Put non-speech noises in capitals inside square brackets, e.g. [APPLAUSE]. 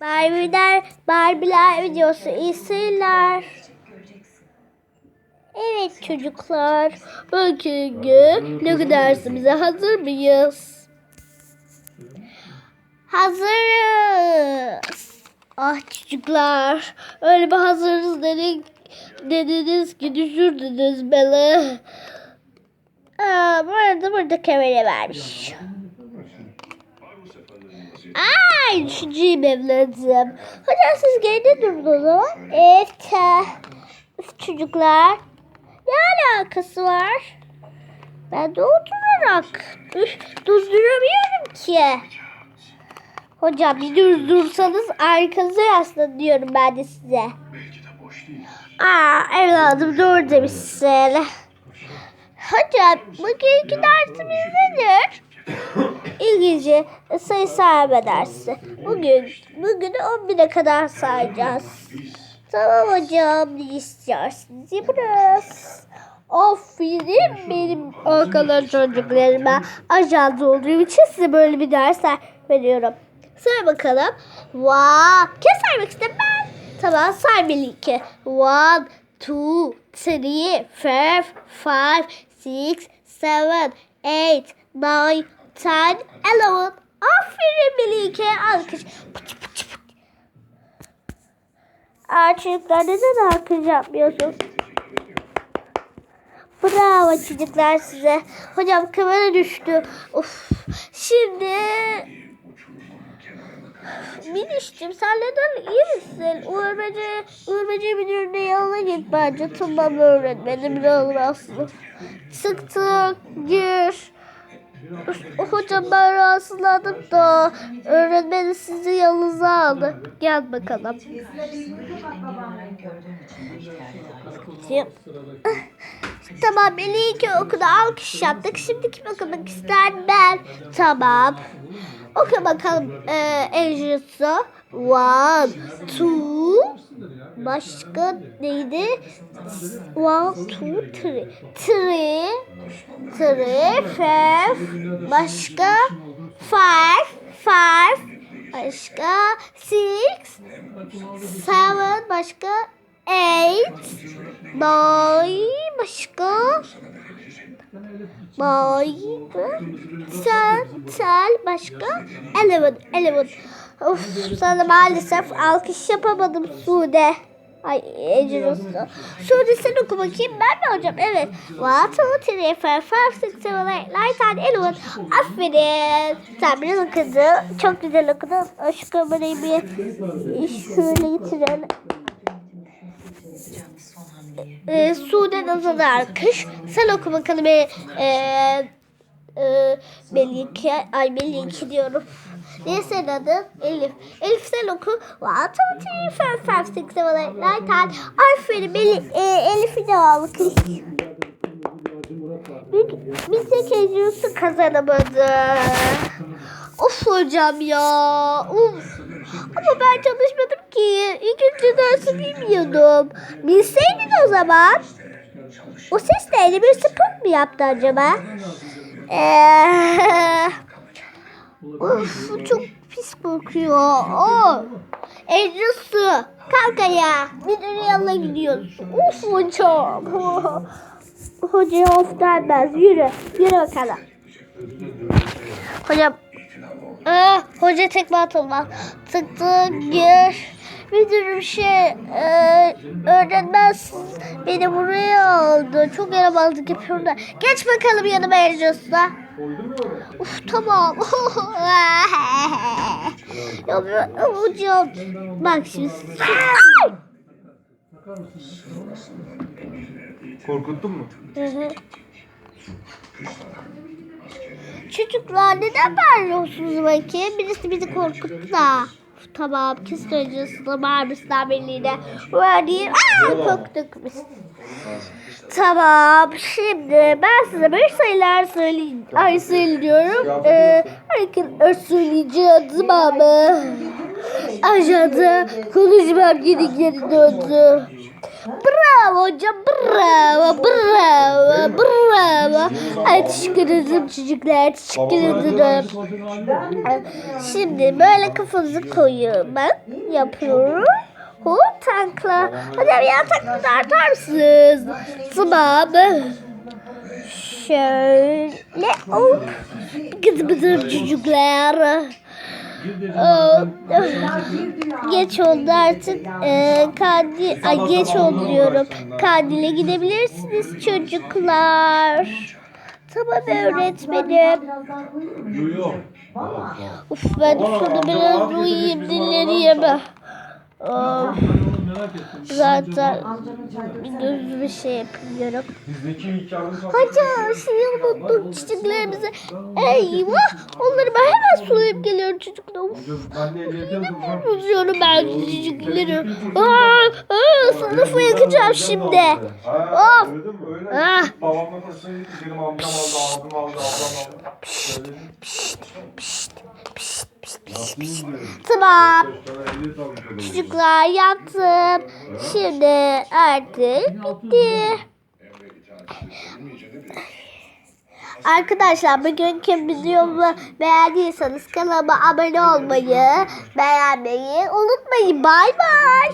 Barbie'ler, Barbie'ler videosu seyirler. Evet çocuklar, bugünkü dersimize hazır mıyız? Hazırız. Ah çocuklar, öyle bir hazırız dedik, dediniz ki düşürdünüz beni. Aa, bu arada burada kamera vermiş. Ay düşüneceğim evladım. Hocam siz geride durun o zaman. Evet. çocuklar. Ne alakası var? Ben de oturarak. Durduramıyorum ki. Hocam bir durdursanız arkanıza yaslanın diyorum ben de size. Aa evladım doğru demişsin. Hocam bugünkü dersimiz nedir? [LAUGHS] İngilizce sayı sayma dersi. Bugün bugün 11'e kadar sayacağız. Tamam hocam ne istiyorsunuz yaparız. Aferin benim akıllı çocuklarıma. Ajans olduğum için size böyle bir dersler veriyorum. Say bakalım. Wow. Kim saymak ister ben? Tamam say birlikte. One, two, three, four, five, six, seven, eight, nine, ten, eleven. Aferin Melike. Alkış. Pıç pıç pıç. Aa çocuklar neden alkış yapmıyorsun? Bravo çocuklar size. Hocam kamera düştü. Of. Şimdi Miniş'cim sen neden iyi misin? Uğur Böce, Uğur Böce müdürünün yanına git bence. Tamam öğretmenim ne olmasın. Tık tık gir. Hocam ben rahatsızladım da öğretmenim sizi yanınıza aldı. Gel bakalım. [LAUGHS] Tamam Melike okuda alkış yaptık. Şimdi kim okumak ister ben. Tamam. Oku bakalım e, Ejutsu. One, two. Başka neydi? One, two, three. Three. Three, five. Başka? Five. Five. Başka? Six. Seven. Başka? Eight. Nine. Başka? Nine. Ten. Ten. Başka? Eleven. Eleven. Of sana maalesef alkış yapamadım Sude. Ay Ecrusu. Sude sen oku bakayım ben mi hocam? Evet. Six, seven, eight, nine, ten, eleven. Aferin. Sen biraz okudun. Çok güzel okudun. Şu kamerayı bir şöyle getirelim. Ee, Sude Nazan'a alkış. Sen oku bakalım. Ee, e, Melike. Ay Melike diyorum. Ne senin adın? Elif. Elif sen oku. One, two, three, four, five, six, seven, eight, nine, ten. Aferin Elif, e, Elif'i de alkış. Bir, Ecrusu kazanamadı. Of hocam ya. Of. Ama ben çalışmadım ki. İkinci dersi bilmiyordum. Bilseydin o zaman. O ses neydi? Bir spor mu yaptı acaba? Of çok pis kokuyor. Oh. Ecrusu kalk ayağa. Müdürün yanına gidiyoruz. Of hocam. [LAUGHS] Hoca of gelmez. Yürü. Yürü bakalım. Hocam. Aa, hoca tekme atılmaz. Tık tık gir. Müdürüm şey e, öğretmen beni buraya aldı. Çok yaramazlık yapıyorum da. Geç bakalım yanıma Ecrusu'na. Uf tamam. [LAUGHS] ya, hocam bak şimdi. Korkuttun mu? Hı hı. Çocuklar neden bağırıyorsunuz bakayım? Birisi bizi korkuttu da. Tamam kız çocuğusuna bağırmışlar birliğine. Öyle Aa, korktuk biz. Tamam şimdi ben size bir sayılar söyleyeyim. Ay söylüyorum. Ee, herkes söyleyeceğim ama. aşağıda konuşmam geri geri döndü. Bravo hocam bravo bravo bravo. Ay teşekkür ederim çocuklar teşekkür ederim. Şimdi böyle kafanızı koyuyorum ben yapıyorum. Hop tankla. Hocam ya tankla tartar mısınız? Tamam. Şöyle hop. Bıdı bıdı çocuklar. Aa, Geç oldu artık. Ee, kandil, ay geç oldu diyorum. Kandile gidebilirsiniz çocuklar. Tamam öğretmenim. Yok. Uf ben şurada biraz uyuyayım dinleneyim. Of, zaten bir gözümü şey yapıyorum. Hocam şeyi unuttum çiçeklerimizi. Eyvah onları ben hemen sulayıp geliyorum çocuklar. Yazılacağım. Bozuyorum ben çocukları. Aa, aa, sınıfı yakacağım şimdi. Of. Ah. Babamla taşına gittik. Benim amcam aldı, abim aldı, ablam aldı. Söyledim. Yapayım diyorum. Tamam. Çocuklar yattım. Şimdi artık bitti. Arkadaşlar bugünkü videomu beğendiyseniz kanalıma abone olmayı, beğenmeyi unutmayın. Bay bay.